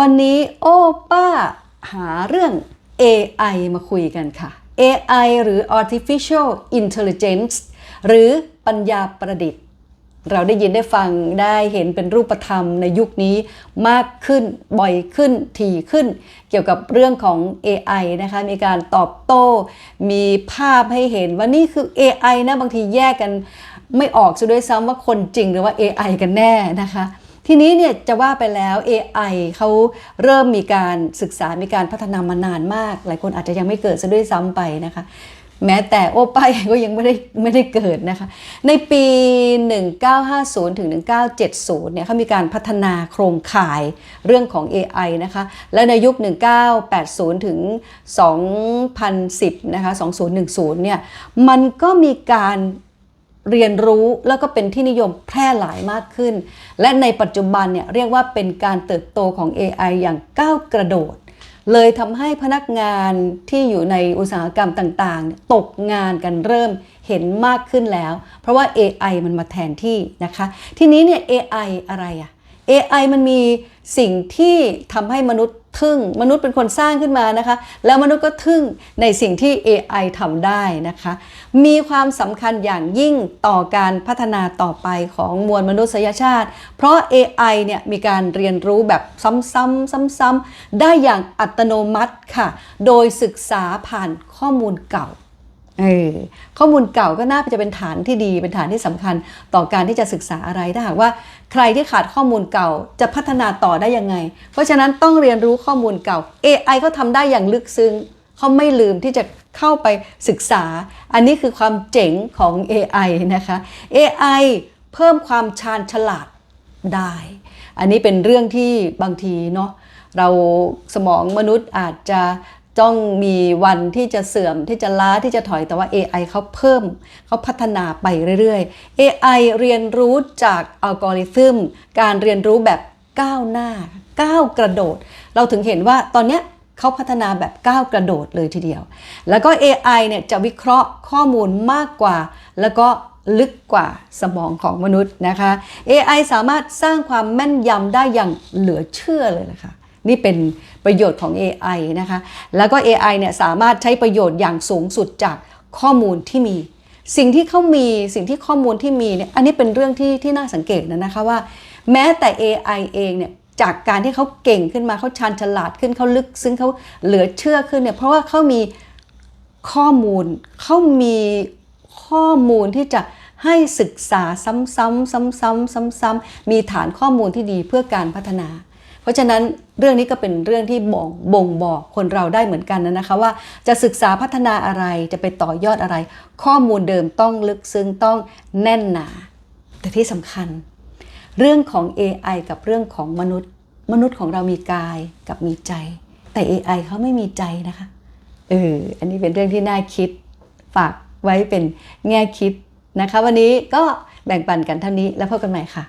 วันนี้โอป้าหาเรื่อง AI มาคุยกันค่ะ AI หรือ artificial intelligence หรือปัญญาประดิษฐ์ เราได้ยินได้ฟังได้เห็นเป็นรูปธรรมในยุคนี้มากขึ้นบ่อยขึ้นถี่ขึ้น เกี่ยวกับเรื่องของ AI นะคะ มีการตอบโต้ มีภาพให้เห็นว่านี่คือ AI นะบางทีแยกกันไม่ออกซะด้วยซ้ำว่าคนจริงหรือว่า AI กันแน่นะคะ ทีนี้เนี่ยจะว่าไปแล้ว AI เขาเริ่มมีการศึกษา มีการพัฒนามานานมาก หลายคนอาจจะยังไม่เกิดซะด้วยซ้ำไปนะคะ แม้แต่โอป้าเองก็ยังไม่ได้ไม่ได้เกิดนะคะ ในปี 1950 ถึง 1970 เนี่ยเขามีการพัฒนาโครงข่ายเรื่องของ AI นะคะ และในยุค 1980 ถึง 2010 นะคะ 2010 เนี่ย มันก็มีการ เรียนรู้แล้วก็เป็นที่นิยมแพร่หลายมากขึ้น และในปัจจุบันเนี่ยเรียกว่าเป็นการเติบโตของ AI อย่างก้าวกระโดด เลยทำให้พนักงานที่อยู่ในอุตสาหกรรมต่างๆ ตกงานกันเริ่มเห็นมากขึ้นแล้ว เพราะว่า AI มันมาแทนที่นะคะ ทีนี้เนี่ย AI อะไรอะ AI มันมีสิ่งที่ทำให้มนุษย์ทึ่ง มนุษย์เป็นคนสร้างขึ้นมานะคะ แล้วมนุษย์ก็ทึ่งในสิ่งที่ AI ทำได้นะคะ มีความสำคัญอย่างยิ่งต่อการพัฒนาต่อไปของมวลมนุษยชาติ เพราะ AI เนี่ยมีการเรียนรู้แบบซ้ำๆซ้ำๆได้อย่างอัตโนมัติค่ะ โดยศึกษาผ่านข้อมูลเก่า เออข้อมูลเก่าก็น่าจะเป็นฐานที่ดีเป็นฐานที่สำคัญต่อการที่จะศึกษาอะไรถ้าหากว่าใครที่ขาดข้อมูลเก่าจะพัฒนาต่อได้ยังไง เพราะฉะนั้นต้องเรียนรู้ข้อมูลเก่า AI ก็ทำได้อย่างลึกซึ้งเขาไม่ลืมที่จะเข้าไปศึกษา อันนี้คือความเจ๋งของ AI นะคะ AI เพิ่มความชาญฉลาดได้ อันนี้เป็นเรื่องที่บางทีเนาะเราสมองมนุษย์อาจจะ จ้องมีวันที่จะเสื่อมที่จะล้าที่จะถอยแต่ว่า AI เขาเพิ่มเขาพัฒนาไปเรื่อยๆ AI เรียนรู้จากอัลกอริทึมการเรียนรู้แบบก้าวหน้าก้าวกระโดด เราถึงเห็นว่าตอนเนี้ยเขาพัฒนาแบบก้าวกระโดดเลยทีเดียว แล้วก็ AI เนี่ยจะวิเคราะห์ข้อมูลมากกว่า แล้วก็ลึกกว่าสมองของมนุษย์นะคะ AI สามารถสร้างความแม่นยำได้อย่างเหลือเชื่อเลยนะคะ นี่เป็นประโยชน์ของ AI นะคะ แล้วก็ AI เนี่ยสามารถใช้ประโยชน์อย่างสูงสุดจากข้อมูลที่มี สิ่งที่เขามีสิ่งที่ข้อมูลที่มีเนี่ยอันนี้เป็นเรื่องที่ที่น่าสังเกตนะนะคะว่า แม้แต่ AI เองเนี่ยจากการที่เขาเก่งขึ้นมาเขาชาญฉลาดขึ้นเขาลึก ซึ้งเขาเหลือเชื่อขึ้นเนี่ยเพราะว่าเขามีข้อมูลเขามีข้อมูลที่จะให้ศึกษาซ้ำๆซ้ำๆซ้ำๆมีฐานข้อมูลที่ดีเพื่อการพัฒนา เพราะฉะนั้นเรื่องนี้ก็เป็นเรื่องที่บ่งบ่งบอกคนเราได้เหมือนกันนะนะคะว่าจะศึกษาพัฒนาอะไรจะไปต่อยอดอะไร ข้อมูลเดิมต้องลึกซึ้งต้องแน่นหนา แต่ที่สำคัญ เรื่องของ AI กับเรื่องของมนุษย์ มนุษย์ของเรามีกายกับมีใจ แต่ AI เขาไม่มีใจนะคะเอออันนี้เป็นเรื่องที่น่าคิดฝากไว้เป็นแง่คิดนะคะ วันนี้ก็แบ่งปันกันเท่านี้แล้วพบกันใหม่ค่ะ